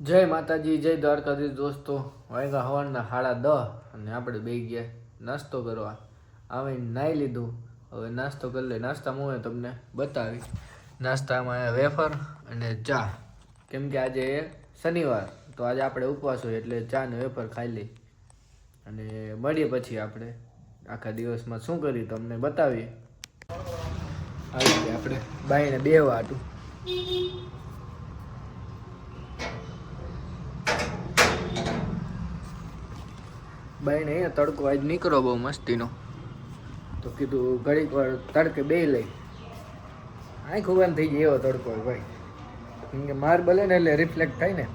જય માતાજી, જય દ્વારકાધીશ દોસ્તો. વાયગા હવારના સાડા દ અને આપણે બે ગયા નાસ્તો કરવા. આવે નાહી લીધું. હવે નાસ્તો કરી લે નાસ્તામાં હું તમને બતાવી નાસ્તામાં વેફર અને ચા. કેમ કે આજે શનિવાર, તો આજે આપણે ઉપવાસ હોય એટલે ચા ને વેફર ખાઈ લઈ અને મળીએ પછી આપણે આખા દિવસમાં. શું કર્યું તમને બતાવીએ? આવી આપણે. બાઈને બે વાટું બાઈને અહીંયા તડકો આજ નીકળો બહુ મસ્તીનો. તો કીધું ઘડીક વાર તડકે બે લઈ. આંખ ઉભાન થઈ જાય એવો તડકો હોય ભાઈ. કેમ કે માર બલે ને એટલે રિફ્લેક્ટ થાય ને.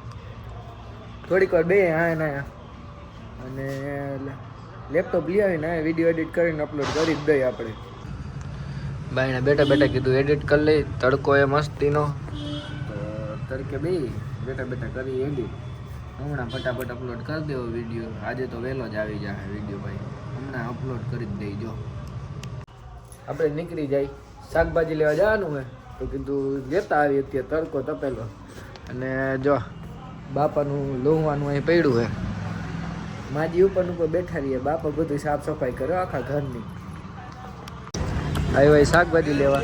થોડીક વાર બે હા ને અને લેપટોપ લઈ આવીને વીડિયો એડિટ કરીને અપલોડ કરી જ દઈએ આપણે. બાઈને બેઠા બેઠા કીધું એડિટ કરી લઈ તડકો એ મસ્તીનો. તો તડકે બે બેઠા બેઠા કરી એડિટ હમણાં ફટાફટ અપલોડ કરી દેવો વીડિયો આજે તો વહેલો જ આવી જાય વીડિયો ભાઈ. હમણાં અપલોડ કરી જ દઈજો આપણે નીકળી જાય. શાકભાજી લેવા જવાનું હોય તો કીધું લેતા આવી અત્યારે તડકો તપેલો. અને જો, બાપાનું લોહવાનું અહીં પડ્યું હે. માજી ઉપર ઉપર બેઠા રહીએ. બાપા બધું સાફ સફાઈ કર્યો આખા ઘરની. આવી ભાઈ શાકભાજી લેવા.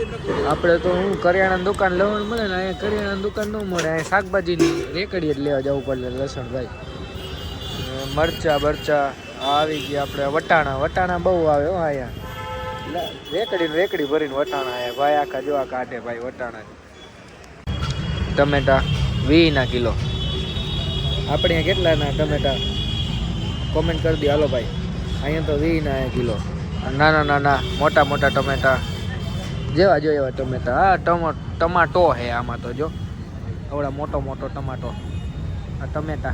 આપણે તો હું કરિયાણાની દુકાન લેવાનું મળે ને અહીંયા કરિયાણાની દુકાન ન મળે. અહીંયા શાકભાજીની રેકડી જ લેવા જવું પડે લસણ ભાઈ મરચા બરચા આવી ગયા આપણે. વટાણા વટાણા બહુ આવે હો અહીંયા. રેકડી રેકડી ભરીને વટાણા આવ્યા ભાઈ આખા જોવા કાઢે ભાઈ વટાણા. ટમેટા વીના કિલો. આપણે અહીંયા કેટલાના ટમેટા? કોમેન્ટ કરી દો. હાલો ભાઈ. અહીંયા તો વીના કિલો. નાના નાના મોટા મોટા ટમેટા. જેવા જો એવા ટમેટા. હા, ટમો, ટમાટો હે આમાં તો, જો. આવડા મોટો મોટો ટમાટો. આ ટમેટા.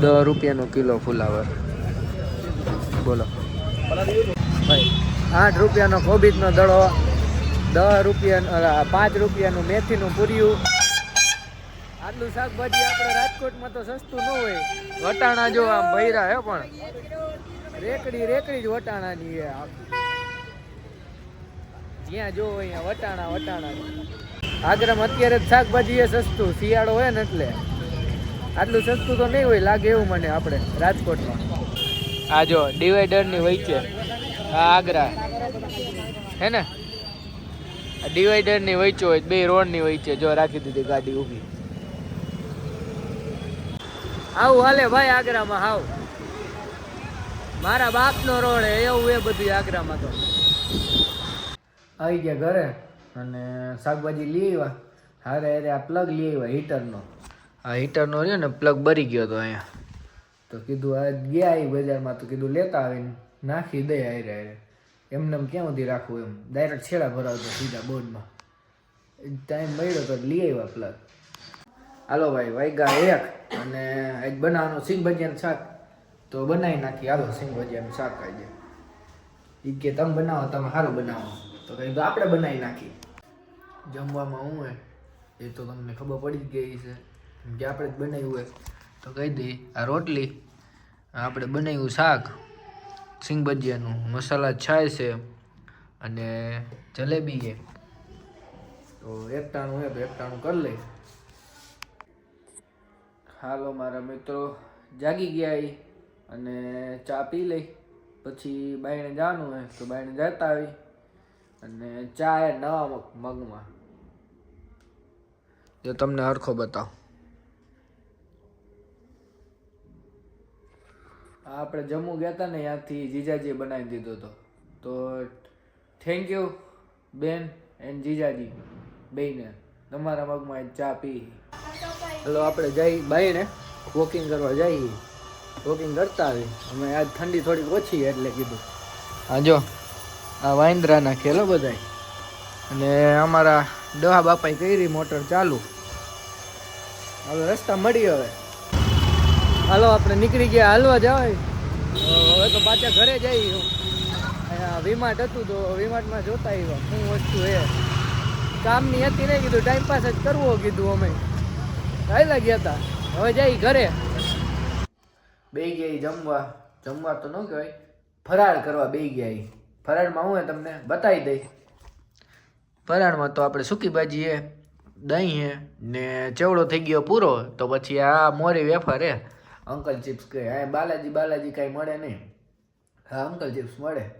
દસ રૂપિયાનો કિલો ફુલાવર. બોલો. ભાઈ, આઠ રૂપિયાનો કોબીજનો દડો, દસ રૂપિયા પાંચ રૂપિયાનું મેથીનું પૂર્યું. આટલું શાકભાજી આપણે રાજકોટમાં તો સસ્તું ન હોય. વટાણા જો આમ ભૈરા હે પણ. રેકડી રેકડી જ વટાણાની છે જ્યાં જો અહીંયા વટાણા વટાણા. આગ્રામાં અત્યારે જ શાકભાજી એ સસ્તું શિયાળો હોય ને એટલે. આટલું સસ્તું તો નહીં હોય લાગે એવું મને આપણે રાજકોટમાં. આ જો ડિવાઈડરની વચ્ચે આ આગ્રા. હે ને? ડિવાઈડરની વચ્ચે હોય બે રોડની વચ્ચે જો રાખી દીધી ગાડી ઊભી. આવું હાલે ભાઈ આગ્રામાં હાવ. મારા બાપનો રોડ હે એવું એ બધું આગ્રામાં તો. આવી ગયા ઘરે અને શાકભાજી લઈ આવ્યા. હારે હારે આ પ્લગ લઈ આવ્યા હીટરનો આ હીટરનો રહ્યો ને પ્લગ બરી ગયો હતો અહીંયા. તો કીધું આ ગયા એ બજારમાં તો કીધું લેતા આવીને નાખી દે હારે હારે. એમને એમ ક્યાં સુધી રાખવું એમ? ડાયરેક્ટ છેડા ભરાવતો સીધા બોર્ડમાં. ટાઈમ મળ્યો તો લઈ આવ્યા પ્લગ હાલો ભાઈ વાઈગા એક અને આજ બનાવવાનું સિંગ ભજીયાનું શાક. તો બનાવી નાખી. હાલો સિંગ ભજીયાનું શાક આજે એ કે તમે બનાવો, તમે સારું બનાવો. તો કંઈ આપણે બનાવી નાખી જમવામાં હું એ તો તમને ખબર પડી જ ગઈ છે. કે આપણે જ બનાવ્યું હોય. તો કહી દઈએ આ રોટલી આપણે બનાવ્યું શાક સિંગ ભજીયાનું મસાલા છાય છે અને જલેબી છે. તો એકટાણું હોય, તો એકટાણું કરી લઈ હાલો, મારા મિત્રો, જાગી ગયા ઈ. અને ચા પી લઈ. પછી બાઈને જવાનું હોય તો બાઈને જતા આવી અને ચા એ નવા મગ મગમાં. જો તમને હરખો બતાવો. આપણે જમ્મુ ગયા હતા ને ત્યાંથી જીજાજીએ બનાવી દીધો હતો. તો થેન્ક યુ બેન એન્ડ જીજાજી બેને તમારા મગમાં ચા પી. હલો આપણે જઈ બાઈને વોકિંગ કરવા જઈએ. વોકિંગ કરતા આવી અમે આજ ઠંડી થોડીક ઓછી એટલે કીધું. હા, જો. આ વાઇન્દ્રાના ખેલો બધા અને અમારા ડહા બાપાએ કરી મોટર ચાલુ. હવે રસ્તા મળી હવે. હાલો, આપણે નીકળી ગયા. હાલવા જવાય. હવે તો પાછા ઘરે જઈ વિમાટ હતું તો વિમાટમાં જોતા આવ્યા. શું વસ્તુ એ કામની હતી ને, કીધું ટાઈમ પાસ જ કરવો, કીધું અમે. ચાલ્યા ગયા હતા હવે જઈ ઘરે. બે ગયા જમવા જમવા તો ન કહેવાય. ફરાળ કરવા બે ગયા એ ફરાળમાં હું તમને? બતાવી દઈ. ફરાળમાં તો આપણે સૂકી ભાજી હે, દહીં હે, ને ચેવડો થઈ ગયો પૂરો, તો પછી આ મોરી વેફર હે. અંકલ ચિપ્સ કહે હા બાલાજી બાલાજી કાંઈ મળે નહીં. હા, અંકલ ચિપ્સ મળે.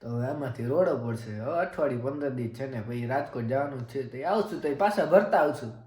તો હવે આમાંથી રોડો પડશે. અઠવાડિયું પંદર દિવસ છે ને, પછી રાજકોટ જવાનું છે. તો આવશું તો પાછા ભરતા આવશું.